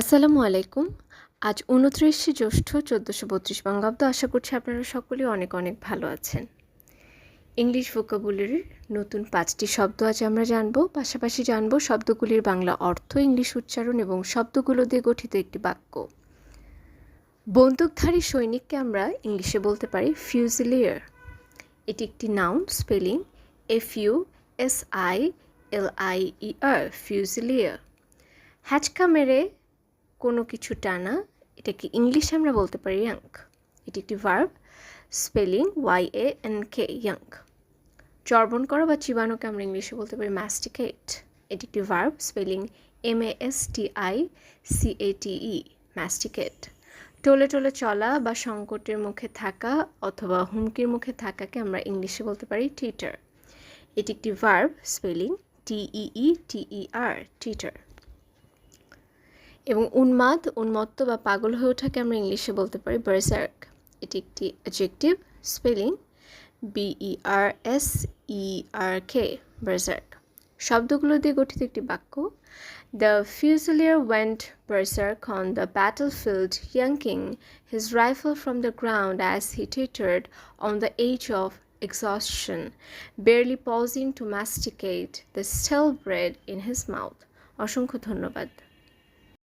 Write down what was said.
আসসালামু আলাইকুম। আজ উনত্রিশে জ্যৈষ্ঠ চোদ্দোশো বত্রিশ বঙ্গাব্দ। আশা করছি আপনারা সকলেই অনেক অনেক ভালো আছেন। ইংলিশ ভোকাবুলারির নতুন পাঁচটি শব্দ আজ আমরা জানব। পাশাপাশি জানব শব্দগুলির বাংলা অর্থ, ইংলিশ উচ্চারণ এবং শব্দগুলো দিয়ে গঠিত একটি বাক্য। বন্দুকধারী সৈনিককে আমরা ইংলিশে বলতে পারি ফিউজিলিয়ার এটি একটি noun spelling F U S I L I E R fusilier হ্যাচকা মেরে কোনো কিছু টানা, এটাকে ইংলিশে আমরা বলতে পারি ইয়াঙ্ক এটি একটি verb spelling Y A N K yank চর্বণ করা বা চিবানোকে আমরা ইংলিশে বলতে পারি ম্যাস্টিকেট এটি একটি verb spelling M A S T I C A T E masticate টোলে টোলে চলা বা সংকটের মুখে থাকা অথবা হুমকির মুখে থাকাকে আমরা ইংলিশে বলতে পারি টিটার এটি একটি ভার্ব স্পেলিং টিই টিই আর টিটার এবং উন্মাদ উন্মত্ত বা পাগল হয়ে ওঠাকে আমরা ইংলিশে বলতে পারি বার্সার্ক এটি একটি adjective spelling B R S E R K berserk শব্দগুলো দিয়ে গঠিত একটি বাক্য। The fusilier went berserk on the battlefield yanking his rifle from the ground as he teetered on the edge of exhaustion, barely pausing to masticate the stale bread in his mouth. অসংখ্য ধন্যবাদ।